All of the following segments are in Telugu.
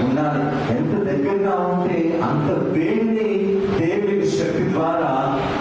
ఉండాలి. ఎంత దగ్గరగా ఉంటే అంత దేవుని దేవుని శక్తి ద్వారా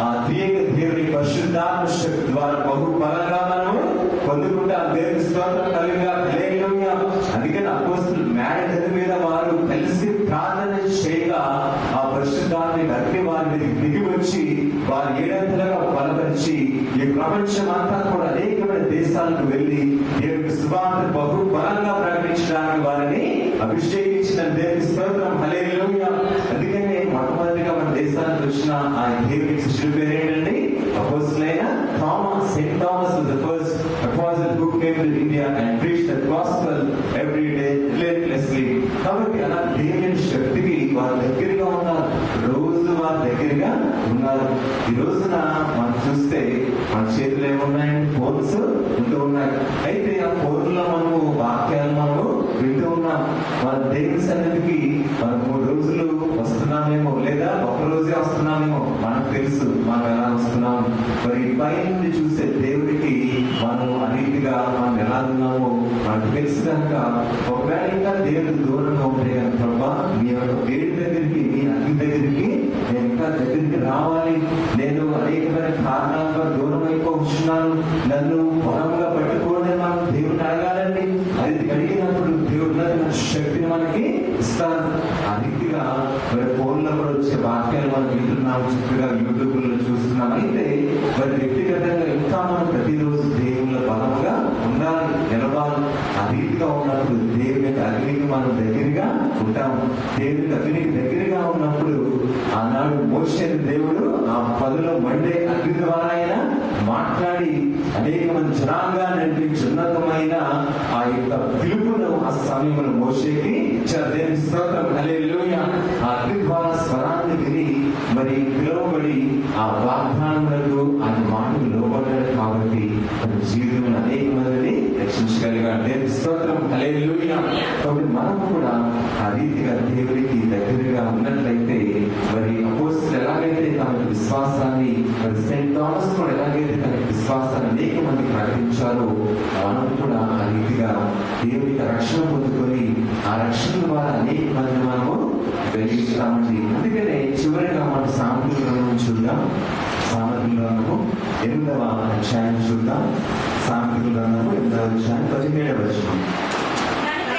ఆ తీయక దేవుని పరిశుద్ధాత్మ శక్తి ద్వారా బహు బలంగా మనము పొందుకుంటాం దేవుని స్తోత్రం కలిగిగా హల్లెలూయా. అందుకని అపోస్తులు మేడ మీద వారు కలిసి ప్రార్థన చేయగా ఆ పరిశుద్ధాన్ని అగ్ని వారి మీద దిగి వచ్చి వారి ఏడంతలుగా బలపరిచి ఈ ప్రపంచం అంతా కూడా అనేకమైన దేశాలకు వెళ్ళి దేవుడి సువార్త బహు బలంగా apostle India and preach the gospel every day relentlessly కాబట్టి అలా దేవుని శక్తికి వారి దగ్గరగా ఉన్నారు. రోజు వారి దగ్గరగా ఉన్నారు. ఈ రోజున మనం చూస్తే మన చేతులు ఏమున్నాయండి ఫోన్స్ ఉంటూ ఉన్నాయి. అయితే ఆ ఫోన్లో మనము వాక్యాలు మనము వింటూ ఉన్నాం. మన దేవుని సన్నిధికి మనం మూడు రోజులు వస్తున్నామేమో లేదా ఒక రోజే వస్తున్నామేమో మనకు తెలుసు. మనం ఎలా వస్తున్నాం? మరి పై నుండి చూసే దేవుడికి మనం అన్నిటిగా ఉన్నామో మనకు తెలుసు కనుక ఒకవేళ ఇంకా దేవుడు దూరంగా ఉంటే కనుక ప్రభా మీ యొక్క దేవుడి దగ్గరికి మీ అగ్ని దగ్గరికి నేను ఇంకా దగ్గరికి రావాలి నేను అనేకమైన కారణాలుగా దూరం అయిపోతున్నాను నన్ను పొలంగా పట్టుకోండి మనం దేవుడిని అడగాలండి అది అడిగినప్పుడు దేవుడు మన శక్తిని మనకి ఇస్తాను ఆ రీతిగా మరి ఫోన్లో కూడా వచ్చే వాక్యాలు మనం వింటున్నాం చక్కగా యూట్యూబ్లో చూస్తున్నాం అయితే మరి వ్యక్తిగతంగా ఇంకా మనం ప్రతిరోజు దేవుళ్ళ బలంగా ఉండాలి నిలవాలి ఆ రీతిగా ఉన్నప్పుడు దేవుని యొక్క అగ్నికి మనం దగ్గరగా ఉంటాం దేవుని అగ్నికి దగ్గరగా ఉన్నప్పుడు ఆనాడు మోసే దేవుడు ఆ పదులో మండే అగ్ని ద్వారా ఆయన మాట్లాడి అనేక మంది జనాంగా నడిపించి ఉన్నతమైన ఆ యొక్క పిలుపును ఆ సమయంలో మోసేకి ఇచ్చారు. దేవుని స్తోత్రం. హల్లెలూయా. ఆ అగ్ని ద్వారా స్వరాన్ని విని మరి పిలువబడి ఆ వాగ్దానములకు ఆ మాటలు లోపడ్డాడు కాబట్టి తన మనం కూడా ఆ రీతిగా దేవుని రక్షణ పొందుకొని ఆ రక్షణ ద్వారా అనేక మంది మనము వెలిగిస్తామండి. అందుకనే చివరిగా మన సామర్థ్యం చూద్దాం. సామర్థ్యంలో ఎనిమిదవ అధ్యాయం చూద్దాం. సామర్థ్యంలో ఎనిమిదవ అధ్యాయం పదిహేడవ వచ్చిన నన్ను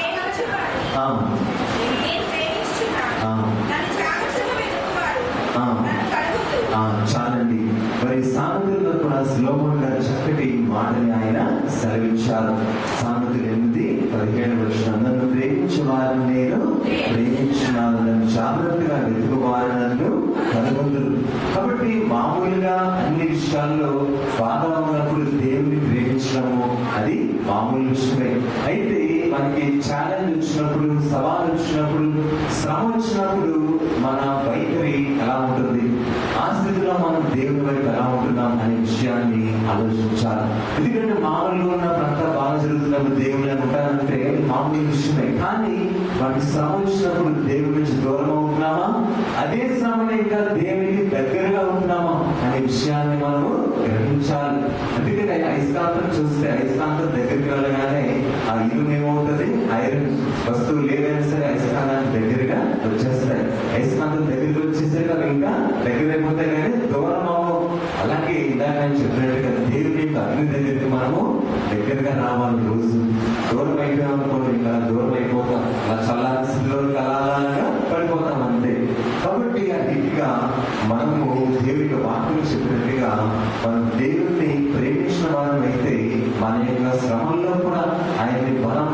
సామెతల్లో కూడా సులోమన్ చక్కటి మాటని ఆయన సెలవించారు సామెతలు ఎనిమిది పదిహేడు వచ్చిన నన్ను ప్రేమించే వారిని నేను ప్రేమించున్నాను నన్ను జాగ్రత్తగా వెతుకువారు నన్ను కనుగొందురు. కాబట్టి మామూలుగా అన్ని విషయాల్లో బాధ ఉన్నప్పుడు దేవుని ప్రేమించడము అది మామూలు విషయమే. అయితే మనకి ఛాలెంజ్ వచ్చినప్పుడు సవాల్ వచ్చినప్పుడు శ్రమ వచ్చినప్పుడు మన వైఖరి ఎలా ఉంటుంది ఆ స్థితిలో మనం దేవుని వైపు ఎలా ఉంటున్నాం విషయాన్ని ఆలోచించాలి. ఎందుకంటే మామూలుగా ఉన్న బాగా జరుగుతున్నప్పుడు దేవుని ఉంటానంటే మామూలు విషయమే. కానీ వాటి శ్రమ వచ్చినప్పుడు దేవుడి నుంచి దూరం అవుతున్నామా అదే శ్రమనే ఇంకా దేవునికి దగ్గరగా ఉంటున్నామా? అనే విషయాన్ని మనము గ్రహించాలి. అందుకని ఐస్కాంతం చూస్తే ఐస్ దగ్గరికి మనము దగ్గరగా రావాలి రోజు. దూరం అయిపోయాం అనుకోండి ఇంకా దూరం అయిపోతాం. అలా చల్లారి స్థితిలో కలాగా పడిపోతాం అంతే. కాబట్టి ఆ మనము దేవుడి వాక్యం చెప్పినట్టుగా మనం దేవుణ్ణి ప్రేమించిన వారం అయితే మన యొక్క శ్రమంలో కూడా ఆయన్ని బలం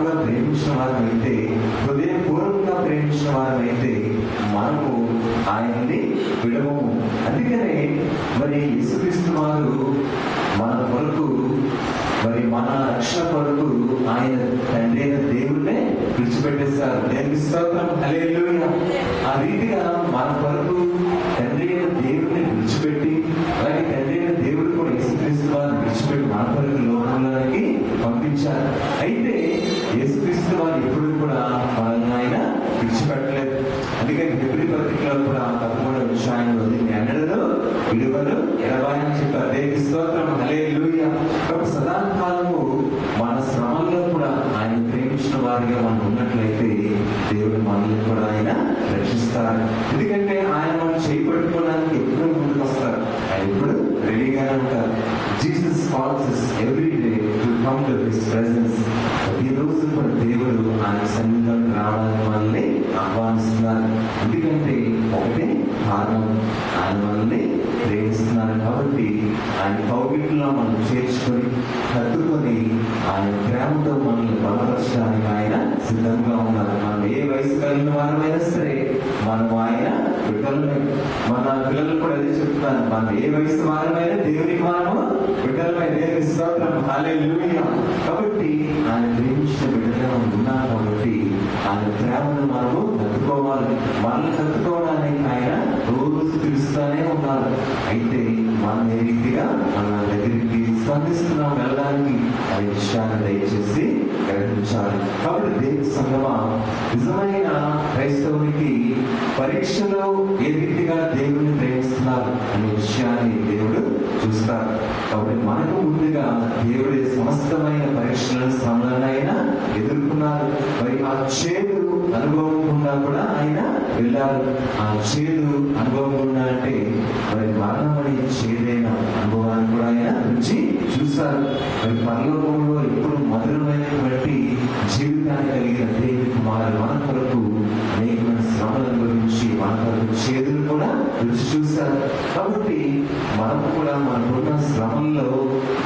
Jesus calls every day to come to his presence ఈ రోజు మన దేవుడు ఆయన సన్నిధిలో రావడానికి మనల్ని ఆహ్వానిస్తున్నారు. ఎందుకంటే ఒకటే కారణం ఆయన మనల్ని ప్రేమిస్తున్నారు కాబట్టి ఆయన కౌగిట్లో మనం చేర్చుకొని హత్తుకొని ఆయన ప్రేమతో మనల్ని బలపరచడానికి ఆయన సిద్ధంగా ఉన్నారు. మనం ఏ వయసు కలిగిన వారమైనా సరే మనం ఆయన బిడ్డలను మన పిల్లలు కూడా అదే చెప్తాను మనం ఏ వయసు వారమైనా దేవునికి మనము బిడ్డలమే దేవుని స్తోత్రం. కాబట్టి ఆయన ప్రేమించిన బిడ్డగా మనం ఉన్నాం కాబట్టి ఆయన ప్రేమను మనము తట్టుకోవాలి. మనల్ని తట్టుకోవడానికి ఆయన రోజు పిలుస్తూనే ఉన్నారు. అయితే మనం ఏ రీతిగా మన దగ్గరికి స్పందిస్తున్నాం? వెళ్ళడానికి అనే విషయాన్ని దయచేసి గ్రహించాలి. కాబట్టి దేవుని సంగమ నిజమైన పరీక్షలో ఏ రీతిగా దేవుడిని ప్రేమిస్తున్నారు అనే విషయాన్ని దేవుడు చూస్తారు కాబట్టి మనకు ముందుగా దేవుడి సమస్తమైన పరీక్షలను ఆయన ఎదుర్కొన్నారు. మరి ఆ చేదు అనుభవం గుండా కూడా ఆయన వెళ్ళారు. ఆ చేదు అనుభవం గుండా అంటే మరి మరణం అనే చేదైన అనుభవాన్ని కూడా ఆయన రుచి చూస్తారు. మరి పరలోకంలో ఎప్పుడు చూశారు కాబట్టి మనం కూడా మనకున్న శ్రమంలో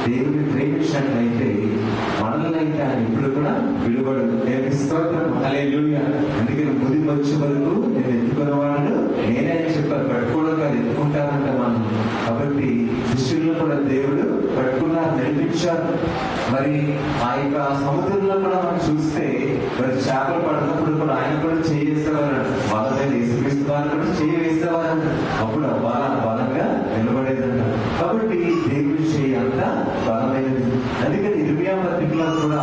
దేవుని ప్రేమించినట్లయితే మనల్ని అయితే ఆయన ఇప్పుడు కూడా విలువడు నేను స్తోత్రం. అలే అందుకని ముది వచ్చే వరకు నేను ఎత్తుకునే వాళ్ళు నేనే అని చెప్పారు. పట్టుకోవడం కాదు. ఎత్తుకుంటానంట మనం. కాబట్టి శిష్యులను కూడా దేవుడు పట్టుకున్నారు నడిపించారు మరి ఆ యొక్క సముద్రంలో కూడా మనం చూస్తే మరి చేపలు పడినప్పుడు కూడా ఆయన కూడా చేసేవారు వాళ్ళ మీద యేసుక్రీస్తు కూడా చేయి వేసేవారు అప్పుడు ఆ బల బలంగా నిలబడేదంట కాబట్టి దేవుడి చేయి అంత బలమైనది అందుకని ఇరవై పత్రికలో కూడా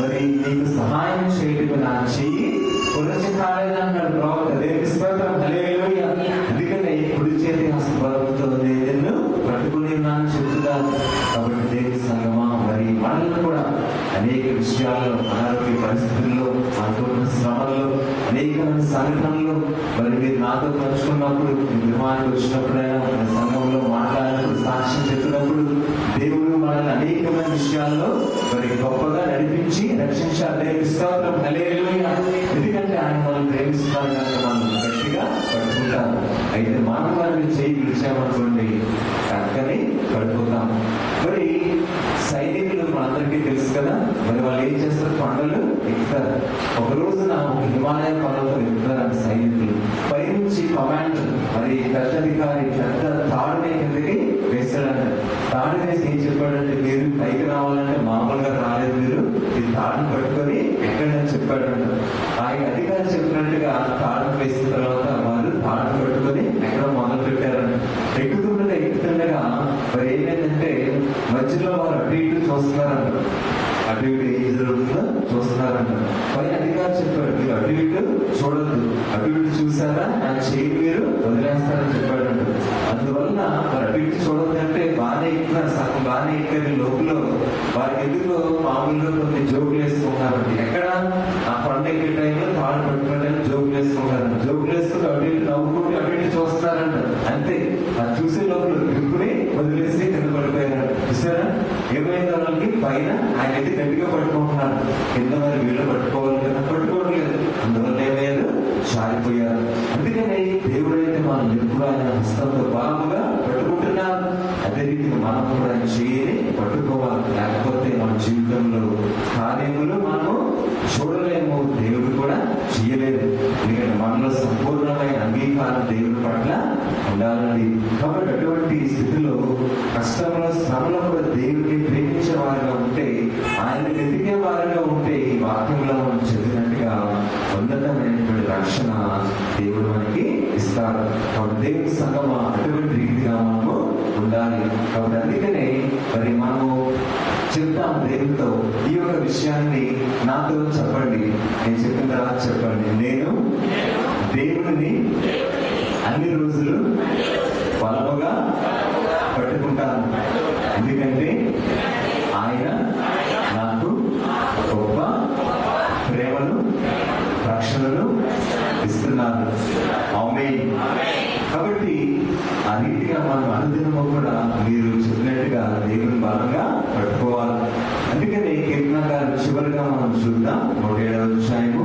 మరి నీకు సహాయం చేయటం నా చెయ్యి పునశ్చాలేదన్నాడు ప్రవక్త. దేవుని స్తోత్రం హల్లెలూయా. అందుకని కుడి చేతి హస్తబలంతో నేను పట్టుకుని ఉన్నాను చెప్తున్నాను కాబట్టి దేవుని సంగమా మరి మనల్ని కూడా అనేక విషయాల్లో అనారోగ్య పరిస్థితుల్లో అనుకున్న శ్రమల్లో అనేకమైన సంఘటనలు మరి మీరు నాతో పంచుకున్నప్పుడు మీ గృహానికి వచ్చినప్పుడైనా సంఘంలో మాట్లాడినప్పుడు సాక్ష్యం చెప్పినప్పుడు అనేకమైన విషయాల్లో మరి గొప్పగా నడిపించి రక్షించాలి దేవుని ఎందుకంటే ఆయన మనం ప్రేమిస్తారు కనుక మనం గట్టిగా పడుకుంటాము. అయితే మనం చేయి విడిచామనుకోండి కక్కని పడిపోతాము మరి సైనికులు మనందరికీ తెలుసు కదా మరి వాళ్ళు ఏం చేస్తారు? కొండలు ఎక్కుతారు ఒక రోజున ఒక హిమాలయ పండుగలు ఎక్కుతారు సైనికులు. పైనుంచి కమాండ్ మరి పెద్ద అధికారి పెద్ద తాడుని కిందకి వేస్తాడంట. తాడు వేసి ఏం చెప్పాడంటే మీరు పైకి రావాలంటే మామూలుగా రాలేదు మీరు. ఈ తాడును పట్టుకొని ఎక్కడని చెప్పాడంట. ఆయన అధికారి చెప్పినట్టుగా తాడు వేసిన తర్వాత వారు తాడు పట్టుకొని ఎక్కడ మొదలు పెట్టారంట. ఎక్కుతుండగా ఎక్కుతుండగా మరి ఏమైందంటే మధ్యలో వారు అటు ఇటు చూస్తున్నారంట. అటు ఇటు ఏం జరుగుతుందో చూస్తున్నారంట. పై అధికారి చెప్పాడు మీరు అటు ఇటు చూడద్దు. అటు ఇటు చూసారా నా చేయి మీరు వదిలేస్తారని చెప్పాడంట. అందువల్ల మరి అటు ఇటు చూడద్దు వారికి ఎందుకు మామూలుగా కొన్ని జోకులు వేసుకుంటారండి? ఎక్కడ? ఆ కొండ ఎక్కే టైంలో తాడు పట్టుకుంటే జోకులు వేసుకుంటారు. జోకులు వేసుకుని అటు ఇటు నవ్వుకుంటూ అటు ఇటు చూస్తున్నారంట అంతే. అది చూసే లోపల దిక్కుని వదిలేసి కింద పడిపోయారు చూసారా? ఏమైంది వాళ్ళకి? పైన ఆయన అయితే గట్టిగా పట్టుకుంటున్నారు. కింద మరి వీళ్ళు పట్టుకోవాలి కదా? పట్టుకోవట్లేదు. అందువల్ల ఏమయ్యారు చారిపోయారు అందుకని దేవుడైతే మనం ఎప్పుడు ఆయన హస్తంతో బలముగా దేవుడిని ప్రేమించే వారిగా ఉంటే ఆయన వెతికే వారిగా ఉంటే ఈ వాక్యంలో మనం చదివినట్టుగా ఉన్నతమైనటువంటి రక్షణ దేవుడు మనకి ఇస్తారు కాబట్టి దేవుడి సంగమ అటువంటి రీతిగా మనము ఉండాలి. కాబట్టి అందుకనే మరి మనము చెప్తాం దేవుడితో ఈ యొక్క విషయాన్ని నాతో చెప్పండి నేను చెప్పిన తర్వాత చెప్పండి నేను దేవుడిని అన్ని రోజులు బలముగా పట్టుకుంటాను ఎందుకంటే ఆయన నాకు గొప్ప ప్రేమను రక్షణను ఇస్తున్నారు ఆమేన్ కాబట్టి ఆ రీతిగా మనం అనుదినము కూడా మీరు చెప్పినట్టుగా దేవుని బలంగా పట్టుకోవాలి. అందుకని కీర్తన గారు చివరిగా మనం చూద్దాం. నూట ఏడవ అధ్యాయము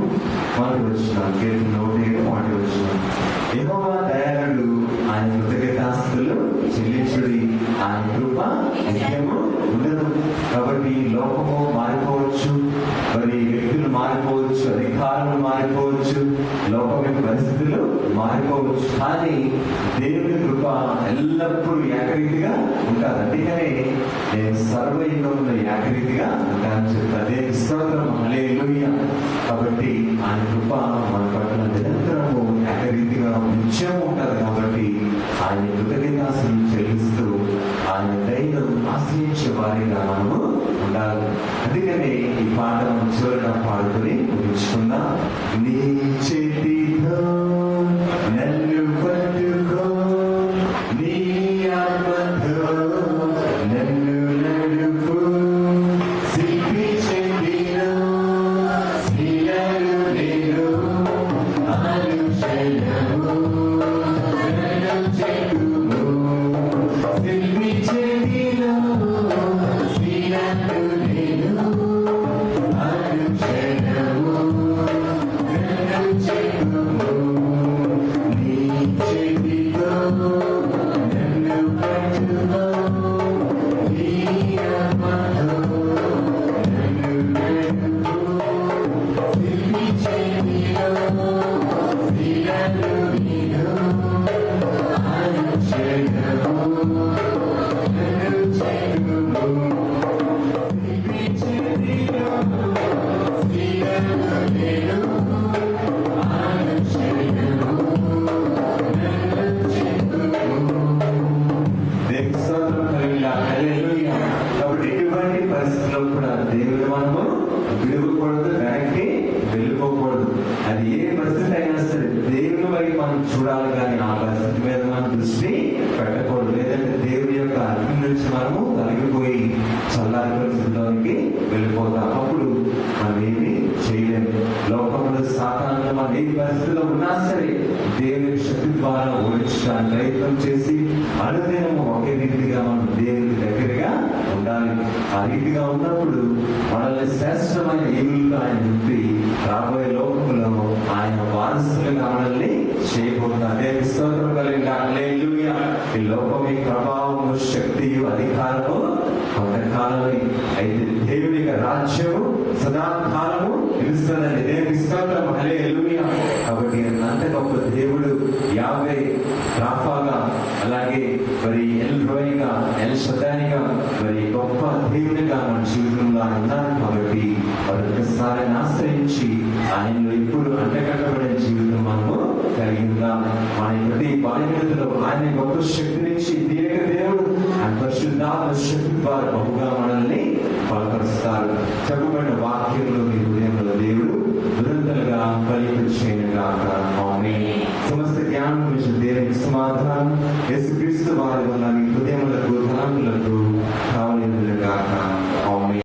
మొదటి వచ్చినాం కీర్తన నూట ఏడు మొదటి వచ్చినాం యెహోవా దయాళుడు ఆయన కృతజ్ఞతాస్తులు చెల్లించుడి. ఆయన కృప నిత్యము ఉండదు. కాబట్టి లోకము మారిపోవచ్చు. మరి వ్యక్తులు మారిపోవచ్చు అధికారులు మారిపోవచ్చు. పరిస్థితులు మారిపోవచ్చు. కానీ దేవుని కృప ఎల్లప్పుడూ ఏకరీతిగా ఉంటారు అందుకనే నేను సర్వయుగంలో ఏకరీతిగా ఉంటానని చెప్తాను. అదే స్తోత్రం. హల్లెలూయా. కాబట్టి ఆయన కృప మన పట్ల నిరంతరము ఏకరీతిగా నిత్యం ఉంటుంది. కాబట్టి ఆయన కృతజ్ఞతాసులు చెల్లిస్తూ ఆయన దైవం ఆశ్రయించే వారిగా Amen. ఈ లోకం ఈ ప్రభావము శక్తియు అధికారము కొంతకాలమే అయితే దేవుని యొక్క రాజ్యము సదాకాలము నిలుస్తుందండి దేవుని స్తోత్రం హల్లెలూయా. కాబట్టి అంత గొప్ప దేవుడు యాభై రాఫాగా అలాగే మరి ఎల్ రోయిగా ఎల్ శతానిగా మరి గొప్ప దేవునిగా మన జీవితంలో ఆయన ఉన్నారు. కాబట్టి వారి ఒక్కసారి ఆశ్రయించి ఆయన బలహీనతలో ఆయన గొప్ప శక్తినిచ్చి దీనిక దేవుడు ఆయన పరిశుద్ధాత్మ శక్తి ద్వారా బహుగా మనల్ని బలపరుస్తారు. చెప్పబడిన వాక్యంలో